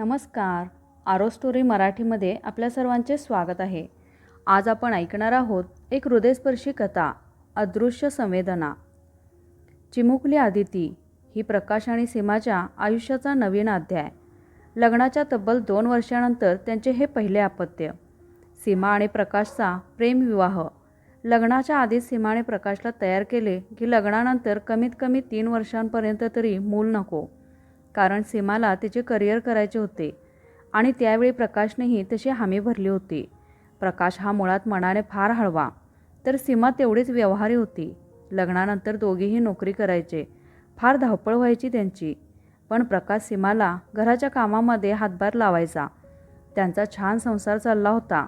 नमस्कार. आरो स्टोरी मराठीमध्ये आपल्या सर्वांचे स्वागत आहे. आज आपण ऐकणार आहोत एक हृदयस्पर्शी कथा अदृश्य संवेदना. चिमुकली आदिती ही प्रकाश आणि सीमाच्या आयुष्याचा नवीन अध्याय. लग्नाच्या तब्बल दोन वर्षानंतर त्यांचे हे पहिले अपत्य. सीमा आणि प्रकाशचा प्रेमविवाह लग्नाच्या आधीच सीमाने प्रकाशला तयार केले की लग्नानंतर कमीत कमी तीन वर्षांपर्यंत तरी मूल नको. कारण सीमाला तिचे करिअर करायचे होते. आणि त्यावेळी प्रकाशनेही तशी हमी भरली होती. प्रकाश हा मुळात मनाने फार हळवा. तर सीमा तेवढीच व्यवहारी होती. लग्नानंतर दोघेही नोकरी करायचे. फार धावपळ व्हायची त्यांची. पण प्रकाश सीमाला घराच्या कामामध्ये हातभार लावायचा. त्यांचा छान संसार चालला होता.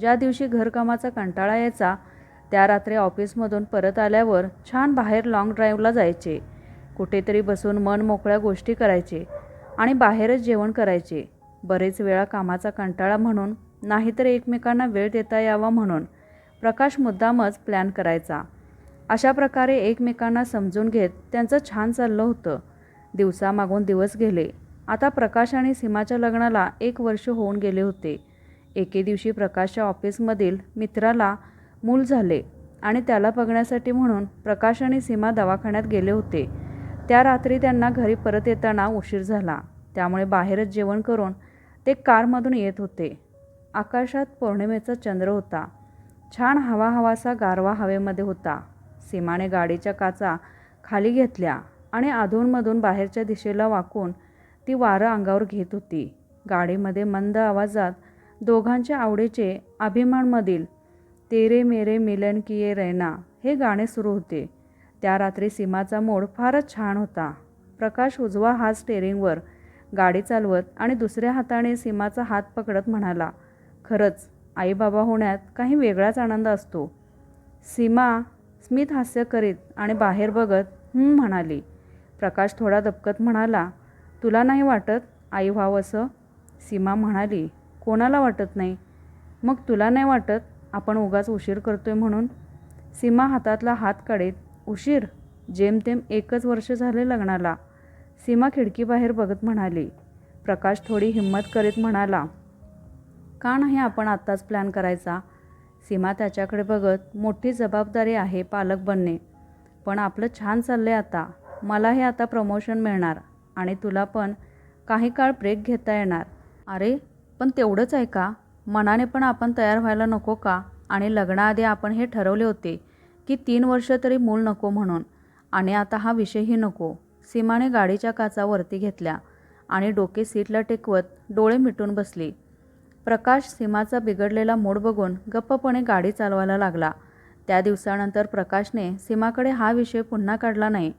ज्या दिवशी घरकामाचा कंटाळा यायचा त्या रात्री ऑफिसमधून परत आल्यावर छान बाहेर लाँग ड्राईव्हला जायचे. कुठेतरी बसून मन मोकळ्या गोष्टी करायचे आणि बाहेरच जेवण करायचे. बरेच वेळा कामाचा कंटाळा म्हणून नाहीतर एकमेकांना वेळ देता यावा म्हणून प्रकाश मुद्दामच प्लॅन करायचा. अशा प्रकारे एकमेकांना समजून घेत त्यांचं छान चाललं होतं. दिवसामागून दिवस गेले. आता प्रकाश आणि सीमाच्या लग्नाला एक वर्ष होऊन गेले होते. एके दिवशी प्रकाशच्या ऑफिसमधील मित्राला मूल झाले आणि त्याला बघण्यासाठी म्हणून प्रकाश आणि सीमा दवाखान्यात गेले होते. त्या रात्री त्यांना घरी परत येताना उशीर झाला. त्यामुळे बाहेरच जेवण करून ते कारमधून येत होते. आकाशात पौर्णिमेचा चंद्र होता. छान हवा हवासा गारवा हवेमध्ये होता. सीमाने गाडीच्या काचा खाली घेतल्या आणि अधूनमधून बाहेरच्या दिशेला वाकून ती वारं अंगावर घेत होती. गाडीमध्ये मंद आवाजात दोघांच्या आवडीचे अभिमानमधील तेरे मेरे मिलन किये रैना हे गाणे सुरू होते. त्या रात्री सीमाचा मोड फारच छान होता. प्रकाश उजवा हात स्टेअरिंगवर गाडी चालवत आणि दुसऱ्या हाताने सीमाचा हात पकडत म्हणाला खरंच आईबाबा होण्यात काही वेगळाच आनंद असतो. सीमा स्मित हास्य करीत आणि बाहेर बघत हं म्हणाली. प्रकाश थोडा दबकत म्हणाला तुला नाही वाटत आई व्हावं असं सीमा म्हणाली कोणाला वाटत नाही. मग तुला नाही वाटत आपण उगाच उशीर करतोय म्हणून? सीमा हातातला हात काढीत उशीर जेमतेम एकच वर्ष झाले लग्नाला. सीमा खिडकीबाहेर बघत म्हणाली प्रकाश थोडी हिंमत करीत म्हणाला का नाही आपण आत्ताच प्लॅन करायचा? सीमा त्याच्याकडे बघत मोठी जबाबदारी आहे पालक बनणे. पण आपलं छान चाललं आहे आता मलाही आता प्रमोशन मिळणार आणि तुला पण काही काळ ब्रेक घेता येणार. अरे पण तेवढंच आहे का? मनाने पण आपण तयार व्हायला नको का? आणि लग्नाआधी आपण हे ठरवले होते. की तीन वर्ष तरी मूल नको म्हणून. आणि आता हा विषयही नको. सीमाने गाडीच्या काचा वरती घेतल्या आणि डोके सीटला टेकवत डोळे मिटून बसली. प्रकाश सीमाचा बिघडलेला मूड बघून गप्पपणे गाडी चालवायला लागला. त्या दिवसानंतर प्रकाशने सीमाकडे हा विषय पुन्हा काढला नाही.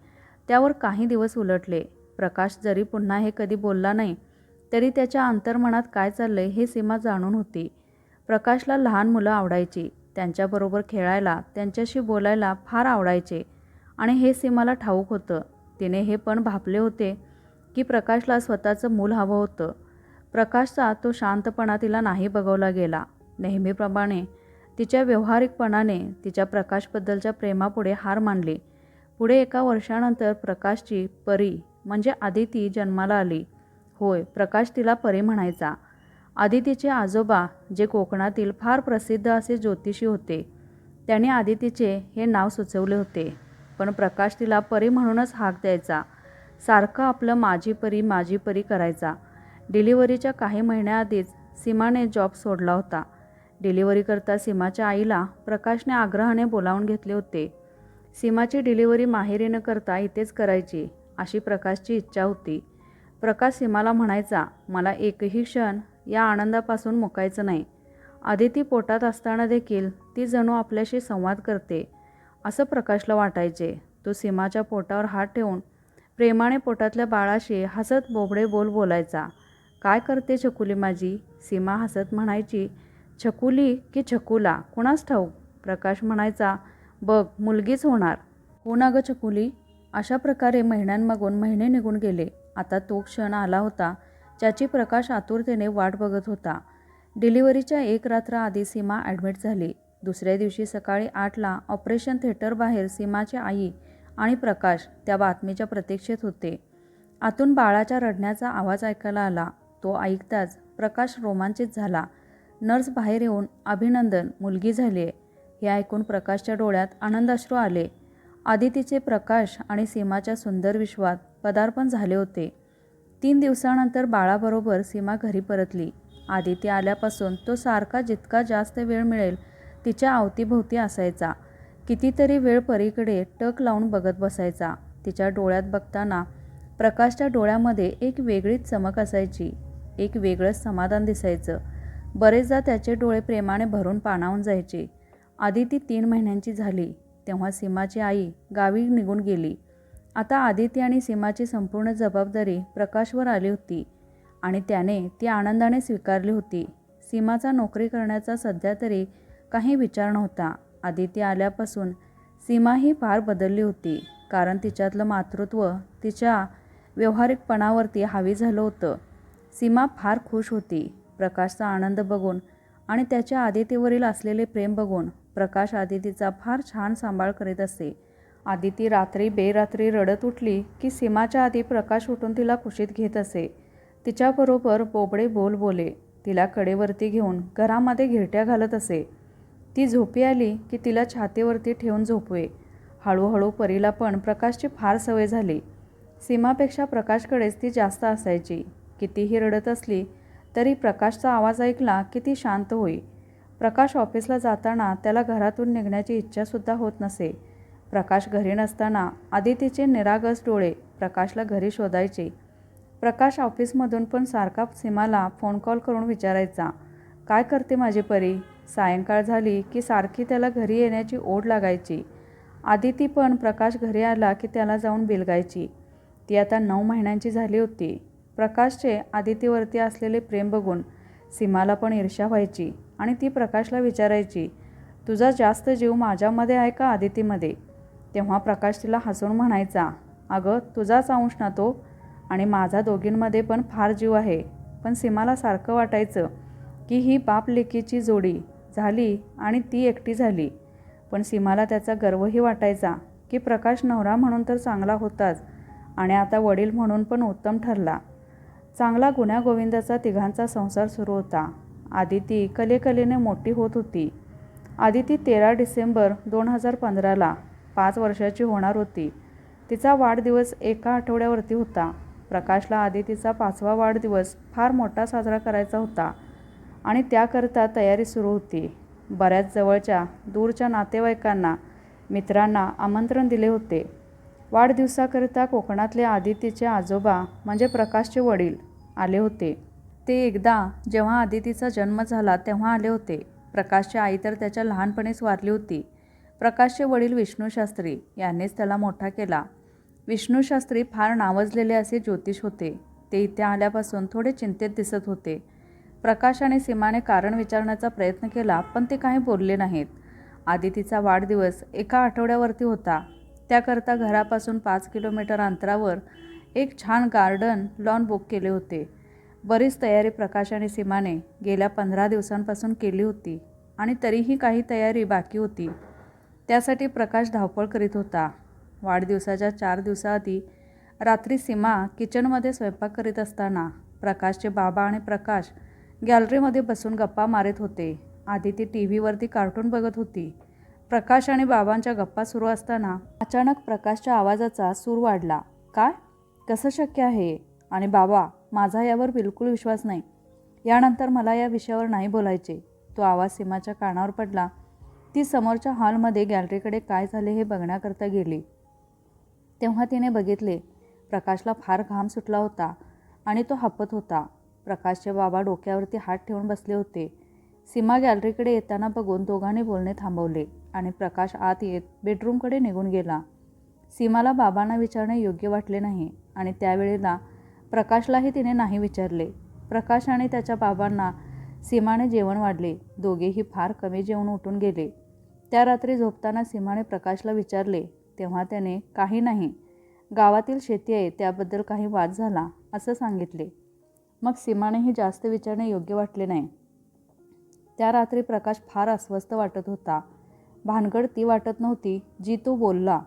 त्यावर काही दिवस उलटले. प्रकाश जरी पुन्हा हे कधी बोलला नाही तरी त्याच्या अंतर्मनात काय चाललंय हे सीमा जाणून होती. प्रकाशला लहान मुलं आवडायची. त्यांच्याबरोबर खेळायला त्यांच्याशी बोलायला फार आवडायचे. आणि हे सीमाला ठाऊक होतं. तिने हे पण भापले होते की प्रकाशला स्वतःचं मूल हवं होतं. प्रकाशचा तो शांतपणा तिला नाही बघवला गेला. नेहमीप्रमाणे तिच्या व्यवहारिकपणाने तिच्या प्रकाशबद्दलच्या प्रेमापुढे हार मानली. पुढे एका वर्षानंतर प्रकाशची परी म्हणजे आदिती जन्माला आली. होय प्रकाश तिला परी म्हणायचा. आदितीचे आजोबा जे कोकणातील फार प्रसिद्ध असे ज्योतिषी होते त्याने आदितीचे हे नाव सुचवले होते. पण प्रकाश तिला परी म्हणूनच हाक द्यायचा. सारखं आपलं माझी परी माझी परी करायचा. डिलिव्हरीच्या काही महिन्याआधीच सीमाने जॉब सोडला होता. डिलिव्हरी करता सीमाच्या आईला प्रकाशने आग्रहाने बोलावून घेतले होते. सीमाची डिलिव्हरी माहेरी न करता इथेच करायची अशी प्रकाशची इच्छा होती. प्रकाश सीमाला म्हणायचा मला एकही क्षण या आनंदापासून मुकायचं नाही. आदिती पोटात असताना देखील ती जणू आपल्याशी संवाद करते असं प्रकाशला वाटायचे. तो सीमाच्या पोटावर हात ठेवून प्रेमाने पोटातल्या बाळाशी हसत बोबडे बोल बोलायचा. काय करते छकुली माझी? सीमा हसत म्हणायची. छकुली की छकुला कुणास ठाऊक? प्रकाश म्हणायचा. बघ मुलगीच होणार. हो ना गं छकुली. अशा प्रकारे महिन्यांमागून महिने निघून गेले. आता तो क्षण आला होता. ज्याची प्रकाश आतुरतेने वाट बघत होता. डिलिव्हरीच्या एक रात्र आधी सीमा ॲडमिट झाली. दुसऱ्या दिवशी सकाळी आठला ऑपरेशन थिएटरबाहेर सीमाची आई आणि प्रकाश त्या बातमीच्या प्रतीक्षेत होते. आतून बाळाच्या रडण्याचा आवाज ऐकायला आला. तो ऐकताच प्रकाश रोमांचित झाला. नर्स बाहेर येऊन अभिनंदन मुलगी झाली आहे हे ऐकून प्रकाशच्या डोळ्यात आनंदाश्रू आले. आदितीचे प्रकाश आणि सीमाच्या सुंदर विश्वात पदार्पण झाले होते. तीन दिवसानंतर बाळाबरोबर सीमा घरी परतली. आदित्य आल्यापासून तो सारखा जितका जास्त वेळ मिळेल तिच्या अवतीभोवती असायचा. कितीतरी वेळ परीकडे टक लावून बघत बसायचा. तिच्या डोळ्यात बघताना प्रकाशच्या डोळ्यामध्ये एक वेगळीच चमक असायची. एक वेगळंच समाधान दिसायचं. बरेचदा त्याचे डोळे प्रेमाने भरून पाणावून जायचे. आदिती तीन महिन्यांची झाली. तेव्हा सीमाची आई गावी निघून गेली. आता आदित्य आणि सीमाची संपूर्ण जबाबदारी प्रकाशवर आली होती आणि त्याने ती आनंदाने स्वीकारली होती. सीमाचा नोकरी करण्याचा सध्या तरी काही विचार नव्हता. आदित्य आल्यापासून सीमा ही फार बदलली होती कारण तिच्यातलं मातृत्व तिच्या व्यवहारिकपणावरती हावी झालं होतं. सीमा फार खुश होती. प्रकाशचा आनंद बघून आणि त्याच्या आदितीवरील असलेले प्रेम बघून प्रकाश आदितीचा फार छान सांभाळ करीत असे. आदिती रात्री बेरात्री रडत उठली की सीमाच्या आधी प्रकाश उठून तिला कुशीत घेत असे. तिच्याबरोबर बोबडे बोल बोले. तिला कडेवरती घेऊन घरामध्ये घिरट्या घालत असे. ती झोपी आली की तिला छातीवरती ठेवून झोपवे. हळूहळू परीला पण प्रकाशची फार सवय झाली. सीमापेक्षा प्रकाशकडेच ती जास्त असायची. कितीही रडत असली तरी प्रकाशचा आवाज ऐकला की ती शांत होई. प्रकाश ऑफिसला जाताना त्याला घरातून निघण्याची इच्छासुद्धा होत नसे. प्रकाश घरी नसताना आदितीचे निरागस डोळे प्रकाशला घरी शोधायचे. प्रकाश ऑफिसमधून पण सारखा सीमाला फोन कॉल करून विचारायचा काय करते माझी परी? सायंकाळ झाली की सारखी त्याला घरी येण्याची ओढ लागायची. आदिती पण प्रकाश घरी आला की त्याला जाऊन बिलगायची. ती आता नऊ महिन्यांची झाली होती. प्रकाशचे आदितीवरती असलेले प्रेम बघून सीमाला पण ईर्ष्या व्हायची आणि ती प्रकाशला विचारायची तुझा जास्त जीव माझ्यामध्ये आहे का आदितीमध्ये? तेव्हा प्रकाश तिला हसून म्हणायचा अगं तुझाच अंश ना तो? आणि माझा दोघींमध्ये पण फार जीव आहे. पण सीमाला सारखं वाटायचं की ही बाप लेकीची जोडी झाली आणि ती एकटी झाली. पण सीमाला त्याचा गर्वही वाटायचा की प्रकाश नवरा म्हणून तर चांगला होताच आणि आता वडील म्हणून पण उत्तम ठरला. चांगला गुण्यागोविंदाचा तिघांचा संसार सुरू होता. आदिती कलेकलेने मोठी होत होती. आदिती तेरा डिसेंबर दोन हजार पंधराला पाच वर्षाची होणार होती. तिचा वाढदिवस एका आठवड्यावरती होता. प्रकाशला आदितीचा पाचवा वाढदिवस फार मोठा साजरा करायचा होता आणि त्याकरता तयारी सुरू होती. बऱ्याच जवळच्या दूरच्या नातेवाईकांना मित्रांना आमंत्रण दिले होते. वाढदिवसाकरिता कोकणातले आदितीचे आजोबा म्हणजे प्रकाशचे वडील आले होते. ते एकदा जेव्हा आदितीचा जन्म झाला तेव्हा आले होते. प्रकाशची आई तर त्याच्या लहानपणीच वारली होती. प्रकाशचे वडील विष्णूशास्त्री यांनीच त्याला मोठा केला. विष्णूशास्त्री फार नावजलेले असे ज्योतिष होते. ते इथे आल्यापासून थोडे चिंतेत दिसत होते. प्रकाश आणि सीमाने कारण विचारण्याचा प्रयत्न केला पण ते काही बोलले नाहीत. आदितीचा वाढदिवस एका आठवड्यावरती होता. त्याकरता घरापासून पाच किलोमीटर अंतरावर एक छान गार्डन लॉन बुक केले होते. बरीच तयारी प्रकाश आणि सीमाने गेल्या पंधरा दिवसांपासून केली होती आणि तरीही काही तयारी बाकी होती. त्यासाठी प्रकाश धावपळ करीत होता. वाढदिवसाच्या चार दिवसाआधी रात्री सीमा किचनमध्ये स्वयंपाक करीत असताना प्रकाशचे बाबा आणि प्रकाश गॅलरीमध्ये बसून गप्पा मारत होते. आधी ती टी व्हीवरती कार्टून बघत होती. प्रकाश आणि बाबांच्या गप्पा सुरू असताना अचानक प्रकाशच्या आवाजाचा सूर वाढला. काय? कसं शक्य आहे? आणि बाबा माझा यावर बिलकुल विश्वास नाही. यानंतर मला या विषयावर नाही बोलायचे. तो आवाज सीमाच्या कानावर पडला. ती समोरच्या हॉलमध्ये गॅलरीकडे काय झाले हे बघण्याकरता गेली. तेव्हा तिने बघितले प्रकाशला फार घाम सुटला होता आणि तो हापत होता. प्रकाशचे बाबा डोक्यावरती हात ठेवून बसले होते. सीमा गॅलरीकडे येताना बघून दोघांनी बोलणे थांबवले आणि प्रकाश आत येत बेडरूमकडे निघून गेला. सीमाला बाबांना विचारणे योग्य वाटले नाही आणि त्यावेळेला प्रकाशलाही तिने नाही विचारले. प्रकाश आणि त्याच्या बाबांना सीमाने जेवण वाढले. दोघेही फार कमी जेवण उठून गेले. त्या रात्री झोपताना सीमाने प्रकाशला विचारले तेव्हा त्याने काही नाही. गावातील शेती आहे त्याबद्दल काही वाद झाला असं सांगितले. मग सीमानेही जास्त विचारणे योग्य वाटले नाही. त्या रात्री प्रकाश फार अस्वस्थ वाटत होता. भानगड ती वाटत नव्हती जी तो बोलला.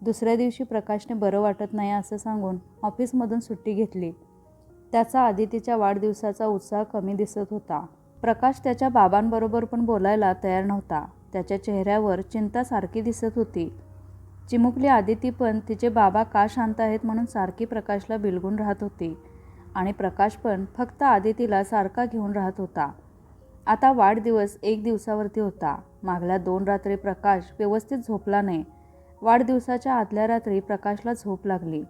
दुसऱ्या दिवशी प्रकाशने बरं वाटत नाही असं सांगून ऑफिसमधून सुट्टी घेतली. त्याचा आदितीच्या वाढदिवसाचा उत्साह कमी दिसत होता. प्रकाश त्याच्या बाबांबरोबर पण बोलायला तयार नव्हता. त्याच्या चेहऱ्यावर चिंता सारखी दिसत होती. चिमुकली आदिती पण तिचे बाबा का शांत आहेत म्हणून सारखी प्रकाशला बिलगून राहत होती आणि प्रकाश पण फक्त आदितीला सारखा घेऊन राहत होता. आता वाढदिवस एक दिवसावरती होता. मागल्या दोन रात्री प्रकाश व्यवस्थित झोपला नाही. वाढदिवसाच्या आदल्या रात्री प्रकाशला झोप लागली.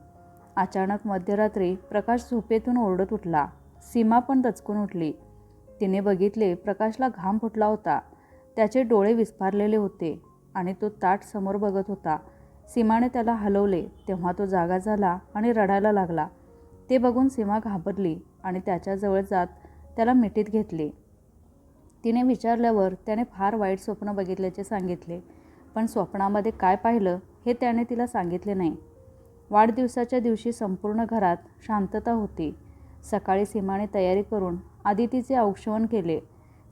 अचानक मध्यरात्री प्रकाश झोपेतून ओरडत उठला. सीमा पण दचकून उठली. तिने बघितले प्रकाशला घाम फुटला होता. त्याचे डोळे विस्फारलेले होते आणि तो ताट समोर बघत होता. सीमाने त्याला हलवले तेव्हा तो जागा झाला आणि रडायला लागला. ते बघून सीमा घाबरली आणि त्याच्याजवळ जात त्याला मिठीत घेतले. तिने विचारल्यावर त्याने फार वाईट स्वप्न बघितल्याचे सांगितले पण स्वप्नामध्ये काय पाहिलं हे त्याने तिला सांगितले नाही. वाढदिवसाच्या दिवशी संपूर्ण घरात शांतता होती. सकाळी सीमाने तयारी करून आदितीचे औक्षवण केले.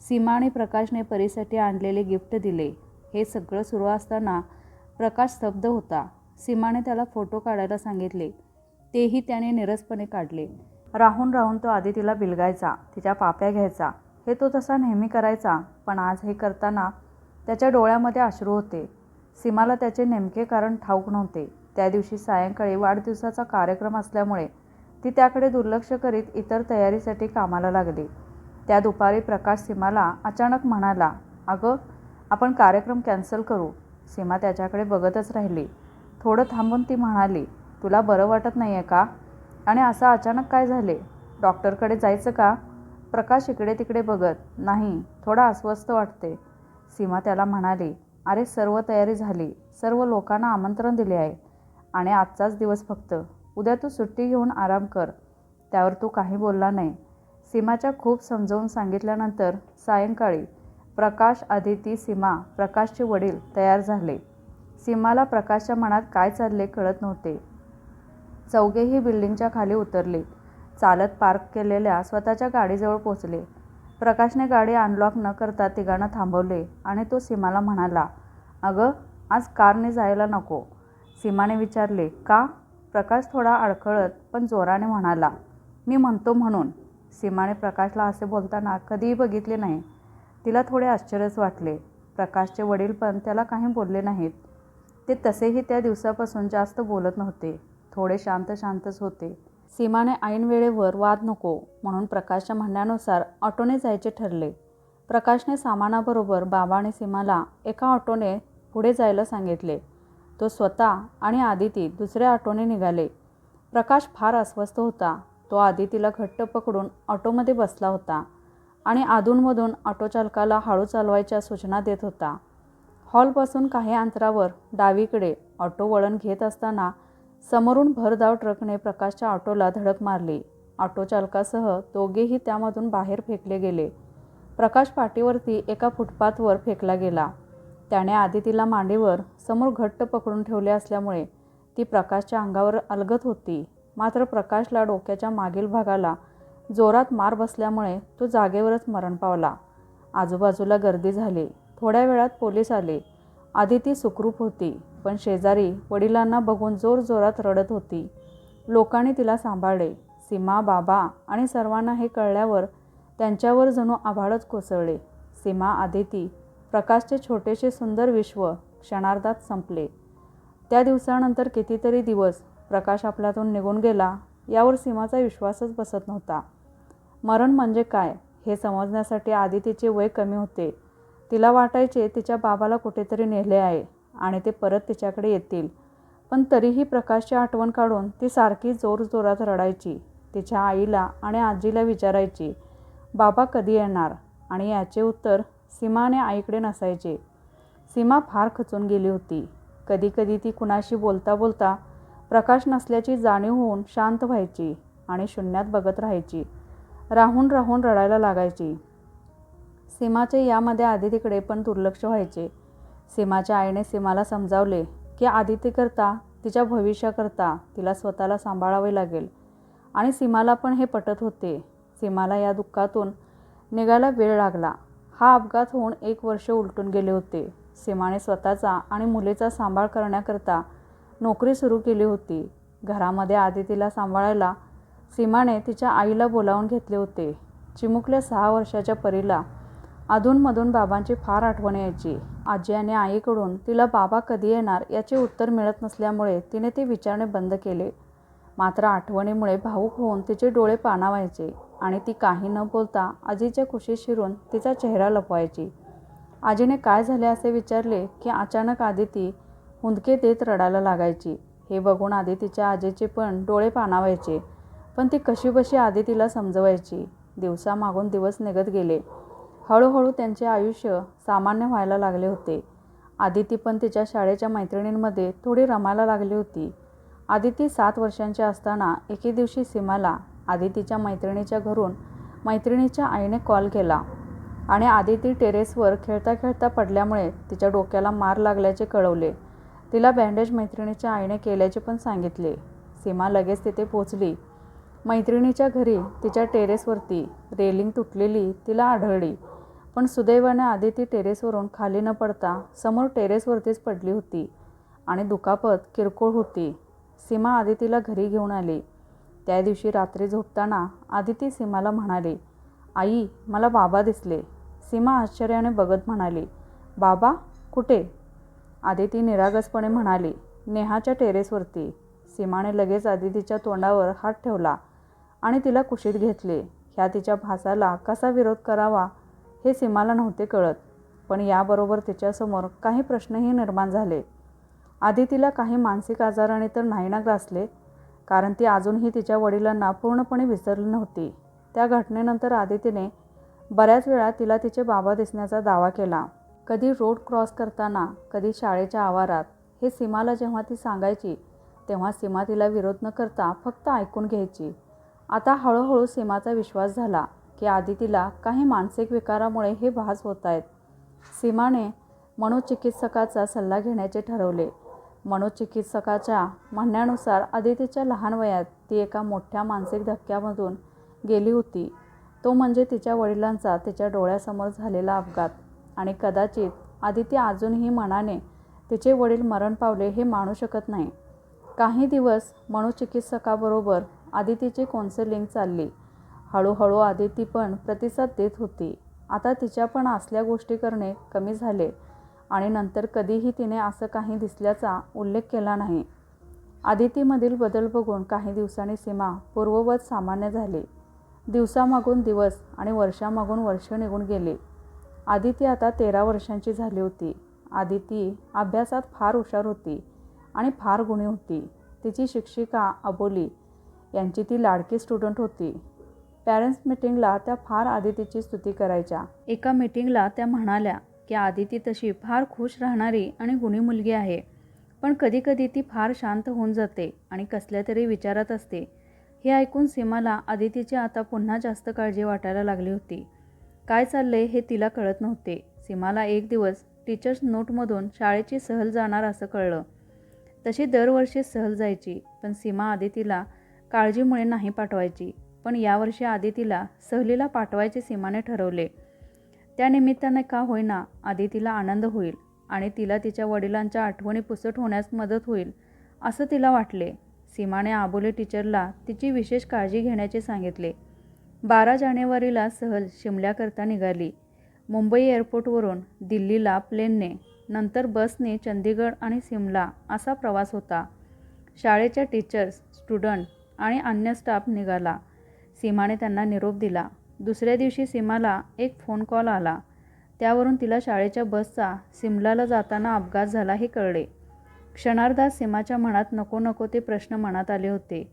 सीमा आणि प्रकाशने परीसाठी आणलेले गिफ्ट दिले. हे सगळं सुरू असताना प्रकाश स्तब्ध होता. सीमाने त्याला फोटो काढायला सांगितले. तेही त्याने निरसपणे काढले. राहून राहून तो आदितीला बिलगायचा तिच्या पाप्या घ्यायचा. हे तो तसा नेहमी करायचा पण आज हे करताना त्याच्या डोळ्यामध्ये अश्रू होते. सीमाला त्याचे नेमके कारण ठाऊक नव्हते. त्या दिवशी सायंकाळी वाढदिवसाचा कार्यक्रम असल्यामुळे ती त्याकडे दुर्लक्ष करीत इतर तयारीसाठी कामाला लागली. त्या दुपारी प्रकाश सीमाला अचानक म्हणाला अगं आपण कार्यक्रम कॅन्सल करू. सीमा त्याच्याकडे बघतच राहिली. थोडं थांबून ती म्हणाली तुला बरं वाटत नाही आहे का? आणि असं अचानक काय झाले? डॉक्टरकडे जायचं का? प्रकाश इकडे तिकडे बघत नाही थोडा अस्वस्थ वाटते. सीमा त्याला म्हणाली अरे सर्व तयारी झाली. सर्व लोकांना आमंत्रण दिले आहे. आणि आजचाच दिवस फक्त. उद्या तू सुट्टी घेऊन आराम कर. त्यावर तू काही बोलला नाही. सीमाच्या खूप समजावून सांगितल्यानंतर सायंकाळी प्रकाश आदिती सीमा प्रकाशचे वडील तयार झाले. सीमाला प्रकाशच्या मनात काय चालले कळत नव्हते. चौघेही बिल्डिंगच्या खाली उतरले. चालत पार्क केलेल्या स्वतःच्या गाडीजवळ पोचले प्रकाशने गाडी अनलॉक न करता तिघांना थांबवले आणि तो सीमाला म्हणाला अगं आज कारने जायला नको. सीमाने विचारले का? प्रकाश थोडा अडखळत पण जोराने म्हणाला मी म्हणतो म्हणून. सीमाने प्रकाशला असे बोलताना कधीही बघितले नाही. तिला थोडे आश्चर्यच वाटले. प्रकाशचे वडील पण त्याला काही बोलले नाहीत. ते तसेही त्या दिवसापासून जास्त बोलत नव्हते. थोडे शांत शांतच होते. सीमाने ऐन वेळेवर वाद नको म्हणून प्रकाशच्या म्हणण्यानुसार ऑटोने जायचे ठरले. प्रकाशने सामानाबरोबर बाबा आणि सीमाला एका ऑटोने पुढे जायला सांगितले. तो स्वतः आणि आदिती दुसऱ्या ऑटोने निघाले. प्रकाश फार अस्वस्थ होता. तो आधी तिला घट्ट पकडून ऑटोमध्ये बसला होता आणि अधूनमधून ऑटोचालकाला हळू चालवायच्या सूचना देत होता. हॉलपासून काही अंतरावर डावीकडे ऑटो वळण घेत असताना समोरून भरधाव ट्रकने प्रकाशच्या ऑटोला धडक मारली. ऑटो चालकासह दोघेही त्यामधून बाहेर फेकले गेले. प्रकाश पाठीवरती एका फुटपाथवर फेकला गेला. त्याने आदितीला मांडीवर समोर घट्ट पकडून ठेवले असल्यामुळे ती प्रकाशच्या अंगावर अलगत होती. मात्र प्रकाशला डोक्याच्या मागील भागाला जोरात मार बसल्यामुळे तो जागेवरच मरण पावला. आजूबाजूला गर्दी झाली. थोड्या वेळात पोलीस आले. आधी ती सुखरूप होती पण शेजारी वडिलांना बघून जोरजोरात रडत होती. लोकांनी तिला सांभाळले. सीमा बाबा आणि सर्वांना हे कळल्यावर त्यांच्यावर जणू आभाळच कोसळले. सीमा आदिती प्रकाशचे छोटेसे सुंदर विश्व क्षणार्धात संपले. त्या दिवसानंतर कितीतरी दिवस प्रकाश आपल्यातून निघून गेला यावर सीमाचा विश्वासच बसत नव्हता. मरण म्हणजे काय हे समजण्यासाठी आदितीचे वय कमी होते. तिला वाटायचे तिच्या बाबाला कुठेतरी नेले आहे आणि ते परत तिच्याकडे येतील. पण तरीही प्रकाशची आठवण काढून ती सारखी जोरजोरात रडायची. तिच्या आईला आणि आजीला विचारायची बाबा कधी येणार? आणि याचे उत्तर सीमाने आईकडे नसायचे. सीमा फार खचून गेली होती. कधीकधी ती कुणाशी बोलता बोलता प्रकाश नसल्याची जाणीव होऊन शांत व्हायची आणि शून्यात बघत राहायची. राहून राहून रडायला लागायची. सीमाचे यामध्ये आदितीकडे पण दुर्लक्ष व्हायचे. सीमाच्या आईने सीमाला समजावले की आदितीकरता तिच्या भविष्याकरता तिला स्वतःला सांभाळावे लागेल. आणि सीमाला पण हे पटत होते. सीमाला या दुःखातून निघायला वेळ लागला. हा अपघात होऊन एक वर्ष उलटून गेले होते. सीमाने स्वतःचा आणि मुलीचा सांभाळ करण्याकरता नोकरी सुरू केली होती. घरामध्ये आदितीला सांभाळायला सीमाने तिच्या आईला बोलावून घेतले होते. चिमुकल्या सहा वर्षाच्या परीला अधूनमधून बाबांची फार आठवण यायची. आजी आणि आईकडून तिला बाबा कधी येणार याचे उत्तर मिळत नसल्यामुळे तिने ते विचारणे बंद केले. मात्र आठवणीमुळे भाऊक होऊन तिचे डोळे पाणावायचे आणि ती काही न बोलता आजीच्या खुशीत शिरून तिचा चेहरा लपवायची. आजीने काय झाले असे विचारले की अचानक आदिती हुंदके देत रडायला लागायची. हे बघून आदितीच्या आजीचे पण डोळे पाणावायचे. पण ती कशीबशी आदितीला समजवायची. दिवसामागून दिवस निघत गेले. हळूहळू त्यांचे आयुष्य सामान्य व्हायला लागले होते. आदिती पण तिच्या शाळेच्या मैत्रिणींमध्ये थोडी रमायला लागली होती. आदिती सात वर्षांची असताना एके दिवशी सीमाला आदितीच्या मैत्रिणीच्या घरून मैत्रिणीच्या आईने कॉल केला. आणि आदिती टेरेसवर खेळता खेळता पडल्यामुळे तिच्या डोक्याला मार लागल्याचे कळवले. तिला बँडेज मैत्रिणीच्या आईने केल्याचे पण सांगितले. सीमा लगेच तिथे पोचली मैत्रिणीच्या घरी तिच्या टेरेसवरती रेलिंग तुटलेली तिला आढळली. पण सुदैवाने आधी ती टेरेसवरून खाली न पडता समोर टेरेसवरतीच पडली होती आणि दुखापत किरकोळ होती. सीमा आदितीला घरी घेऊन आली. त्या दिवशी रात्री झोपताना आदिती सीमाला म्हणाली आई मला बाबा दिसले. सीमा आश्चर्याने बघत म्हणाली बाबा कुठे? आदिती निरागसपणे म्हणाली नेहाच्या टेरेसवरती. सीमाने लगेच आदितीच्या तोंडावर हात ठेवला आणि तिला कुशीत घेतले. ह्या तिच्या भासाला कसा विरोध करावा हे सीमाला नव्हते कळत पण याबरोबर तिच्यासमोर काही प्रश्नही निर्माण झाले. आदितीला काही मानसिक आजाराने तर नाही ना ग्रासले कारण ती अजूनही तिच्या वडिलांना पूर्णपणे विसरली नव्हती. त्या घटनेनंतर आदितीने बऱ्याच वेळा तिला तिचे बाबा दिसण्याचा दावा केला. कधी रोड क्रॉस करताना कधी शाळेच्या आवारात हे सीमाला जेव्हा ती सांगायची तेव्हा सीमा तिला विरोध न करता फक्त ऐकून घ्यायची. आता हळूहळू सीमाचा विश्वास झाला की आदितीला काही मानसिक विकारामुळे हे भास होत आहेत सीमाने मनोचिकित्सकाचा सल्ला घेण्याचे ठरवले. मनोचिकित्सकाच्या म्हणण्यानुसार आदितीच्या लहान वयात ती एका मोठ्या मानसिक धक्क्यामधून गेली होती. तो म्हणजे तिच्या वडिलांचा तिच्या डोळ्यासमोर झालेला अपघात. आणि कदाचित आदिती अजूनही मनाने तिचे वडील मरण पावले हे मानू शकत नाही. काही दिवस मनोचिकित्सकाबरोबर आदितीची कौन्सिलिंग चालली. हळूहळू आदिती पण प्रतिसाद देत होती. आता तिच्या पण असल्या गोष्टी करणे कमी झाले आणि नंतर कधीही तिने असं काही दिसल्याचा उल्लेख केला नाही. आदितीमधील बदल बघून काही दिवसांनी सीमा पूर्ववत सामान्य झाली. दिवसामागून दिवस आणि वर्षामागून वर्ष निघून गेले. आदिती आता तेरा वर्षांची झाली होती. आदिती अभ्यासात फार हुशार होती आणि फार गुणी होती. तिची शिक्षिका अबोली यांची ती लाडकी स्टुडंट होती. पॅरेंट्स मिटिंगला त्या फार आदितीची स्तुती करायच्या. एका मिटिंगला त्या म्हणाल्या की आदिती तशी फार खुश राहणारी आणि गुणी मुलगी आहे. पण कधीकधी ती फार शांत होऊन जाते आणि कसल्या तरी विचारात असते. हे ऐकून सीमाला आदितीची आता पुन्हा जास्त काळजी वाटायला लागली होती. काय चाललंय हे तिला कळत नव्हते. सीमाला एक दिवस टीचर्स नोटमधून शाळेची सहल जाणार असं कळलं. तशी दरवर्षी सहल जायची पण सीमा आदितीला काळजीमुळे नाही पाठवायची. पण यावर्षी आदितीला सहलीला पाठवायचे सीमाने ठरवले. त्या निमित्ताने का होईना आदितीला आनंद होईल आणि तिला तिच्या वडिलांच्या आठवणी पुसट होण्यास मदत होईल असं तिला वाटले. सीमाने आबोले टीचरला तिची विशेष काळजी घेण्याचे सांगितले. बारा जानेवारीला सहल शिमल्याकरता निघाली. मुंबई एअरपोर्टवरून दिल्लीला प्लेनने नंतर बसने चंदीगड आणि सिमला असा प्रवास होता. शाळेच्या टीचर्स स्टुडंट आणि अन्य स्टाफ निघाला. सीमाने त्यांना निरोप दिला. दुसऱ्या दिवशी सीमाला एक फोन कॉल आला. त्यावरून तिला शाळेच्या बसचा सिमलाला जाताना अपघात झाला हे कळले. क्षणार्धात सीमाच्या मनात नको नको ते प्रश्न मनात आले होते.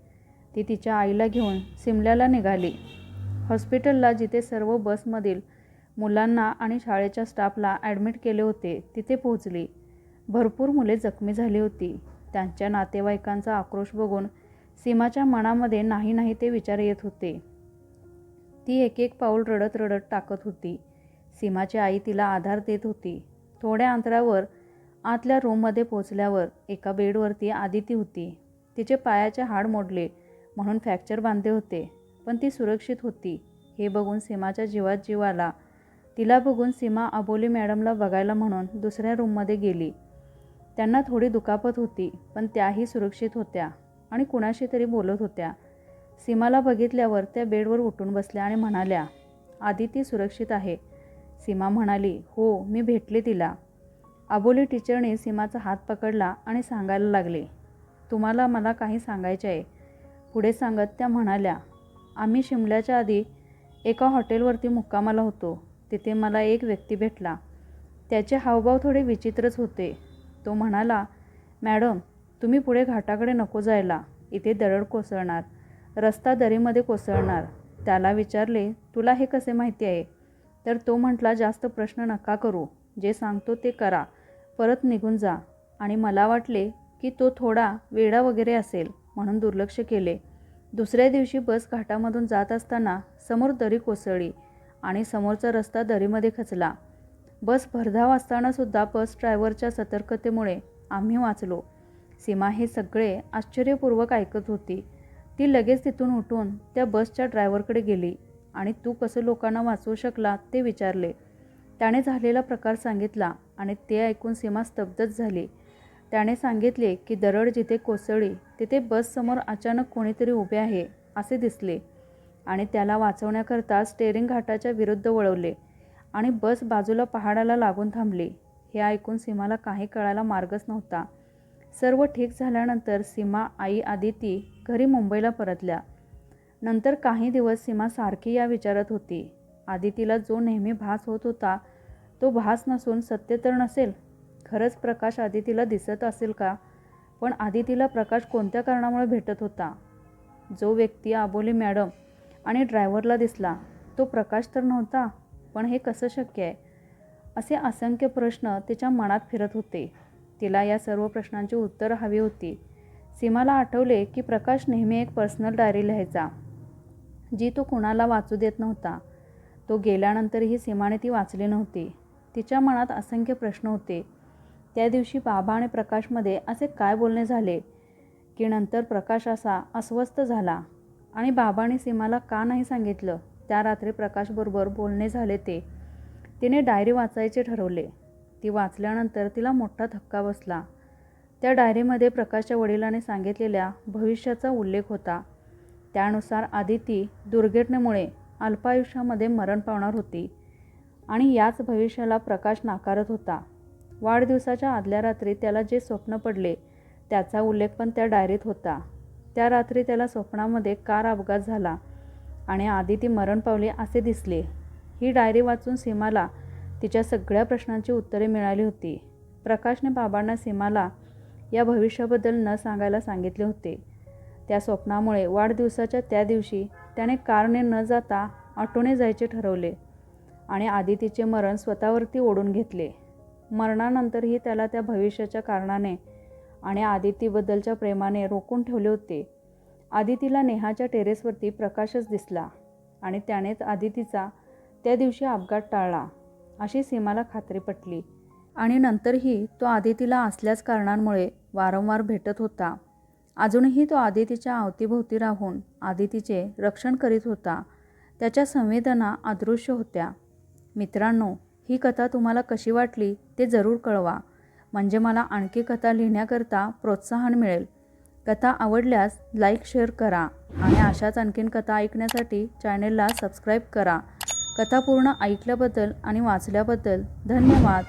ती तिच्या आईला घेऊन सिमल्याला निघाली. हॉस्पिटलला जिथे सर्व बसमधील मुलांना आणि शाळेच्या स्टाफला ॲडमिट केले होते तिथे पोहोचली. भरपूर मुले जखमी झाली होती. त्यांच्या नातेवाईकांचा आक्रोश बघून सीमाच्या मनामध्ये नाही नाही ते विचार येत होते. ती एक एक पाऊल रडत रडत टाकत होती. सीमाची आई तिला आधार देत होती. थोड्या अंतरावर आतल्या रूममध्ये पोचल्यावर एका बेडवरती आदिती होती. तिचे पायाचे हाड मोडले म्हणून फ्रॅक्चर बांधले होते. पण ती सुरक्षित होती. हे बघून सीमाच्या जीवात जीव आला. तिला बघून सीमा अबोली मॅडमला बघायला म्हणून दुसऱ्या रूममध्ये गेली. त्यांना थोडी दुखापत होती पण त्याही सुरक्षित होत्या आणि कुणाशी तरी बोलत होत्या. सीमाला बघितल्यावर त्या बेडवर उठून बसल्या आणि म्हणाल्या आधी ती सुरक्षित आहे. सीमा म्हणाली हो मी भेटले तिला. अबोली टीचरने सीमाचा हात पकडला आणि सांगायला लागले तुम्हाला मला काही सांगायचे आहे पुढे सांगत त्या म्हणाल्या आम्ही शिमल्याच्या आधी एका हॉटेलवरती मुक्कामाला होतो. तिथे मला एक व्यक्ती भेटला. त्याचे हावभाव थोडे विचित्रच होते. तो म्हणाला मॅडम तुम्ही पुढे घाटाकडे नको जायला. इथे दरड कोसळणार. रस्ता दरीमध्ये कोसळणार. त्याला विचारले तुला हे कसे माहिती आहे? तर तो म्हटला जास्त प्रश्न नका करू. जे सांगतो ते करा. परत निघून जा. आणि मला वाटले की तो थोडा वेडा वगैरे असेल म्हणून दुर्लक्ष केले. दुसऱ्या दिवशी बस घाटामधून जात असताना समोर दरी कोसळली आणि समोरचा रस्ता दरीमध्ये खचला. बस भरधाव असतानासुद्धा बस ड्रायव्हरच्या सतर्कतेमुळे आम्ही वाचलो. सीमा हे सगळे आश्चर्यपूर्वक ऐकत होती. ती लगेच तिथून उठून त्या बसच्या ड्रायव्हरकडे गेली आणि तू कसं लोकांना वाचवू शकला ते विचारले. त्याने झालेला प्रकार सांगितला आणि ते ऐकून सीमा स्तब्धच झाली. त्याने सांगितले की दरड जिथे कोसळली तिथे बससमोर अचानक कोणीतरी उभे आहे असे दिसले. आणि त्याला वाचवण्याकरता स्टेअरिंग घाटाच्या विरुद्ध वळवले आणि बस बाजूला पहाडाला लागून थांबली. हे ऐकून सीमाला काही कळायला मार्गच नव्हता. सर्व ठीक झाल्यानंतर सीमा आई आदिती घरी मुंबईला परतल्या. नंतर काही दिवस सीमा सारखी या विचारात होती. आदितीला जो नेहमी भास होत होता तो भास नसून सत्य तर नसेल खरंच प्रकाश आदितीला दिसत असेल का? पण आदितीला प्रकाश कोणत्या कारणामुळे भेटत होता? जो व्यक्ती आबोली मॅडम आणि ड्रायव्हरला दिसला तो प्रकाश तर नव्हता पण हे कसं शक्य आहे? असे असंख्य प्रश्न तिच्या मनात फिरत होते. तिला या सर्व प्रश्नांची उत्तरं हवी होती. सीमाला आठवले की प्रकाश नेहमी एक पर्सनल डायरी लिहायचा जी तो कुणाला वाचू देत नव्हता. तो गेल्यानंतरही सीमाने ती वाचली नव्हती. तिच्या मनात असंख्य प्रश्न होते. त्या दिवशी बाबा आणि प्रकाशमध्ये असे काय बोलणे झाले की नंतर प्रकाश असा अस्वस्थ झाला आणि बाबाने सीमाला का नाही सांगितलं? त्या रात्री प्रकाशबरोबर बोलणे झाले ते. तिने डायरी वाचायचे ठरवले. ती वाचल्यानंतर तिला मोठा धक्का बसला. त्या डायरीमध्ये प्रकाशच्या वडिलांनी सांगितलेल्या भविष्याचा उल्लेख होता. त्यानुसार आदिती दुर्घटनेमुळे अल्पायुष्यामध्ये मरण पावणार होती आणि याच भविष्याला प्रकाश नाकारत होता. वाढदिवसाच्या आदल्या रात्री त्याला जे स्वप्न पडले त्याचा उल्लेख पण त्या डायरीत होता. त्या रात्री त्याला स्वप्नामध्ये कार अपघात झाला आणि आधी ती मरण पावली असे दिसले. ही डायरी वाचून सीमाला तिच्या सगळ्या प्रश्नांची उत्तरे मिळाली होती. प्रकाशने बाबांना सीमाला या भविष्याबद्दल न सांगायला सांगितले होते. त्या स्वप्नामुळे वाढदिवसाच्या त्या दिवशी त्याने कारने न जाता ऑटोने जायचे ठरवले आणि आदितीचे मरण स्वतःवरती ओढून घेतले. मरणानंतरही त्याला त्या भविष्याच्या कारणाने आणि आदितीबद्दलच्या प्रेमाने रोखून ठेवले होते. आदितीला नेहाच्या टेरेसवरती प्रकाशच दिसला आणि त्यानेच आदितीचा त्या दिवशी अपघात टाळला अशी सीमाला खात्री पटली. आणि नंतरही तो आदितीला असल्याच कारणांमुळे वारंवार भेटत होता. अजूनही तो आदितीच्या अवतीभोवती राहून आदितीचे रक्षण करीत होता. त्याच्या संवेदना अदृश्य होत्या. मित्रांनो ही कथा तुम्हाला कशी वाटली ते जरूर कळवा. म्हणजे मला आणखी कथा लिहिण्याकरता प्रोत्साहन मिळेल. कथा आवडल्यास लाईक शेअर करा आणि अशाच आणखीन कथा ऐकण्यासाठी चॅनेलला सबस्क्राईब करा. कथा पूर्ण ऐकल्याबद्दल आणि वाचल्याबद्दल धन्यवाद.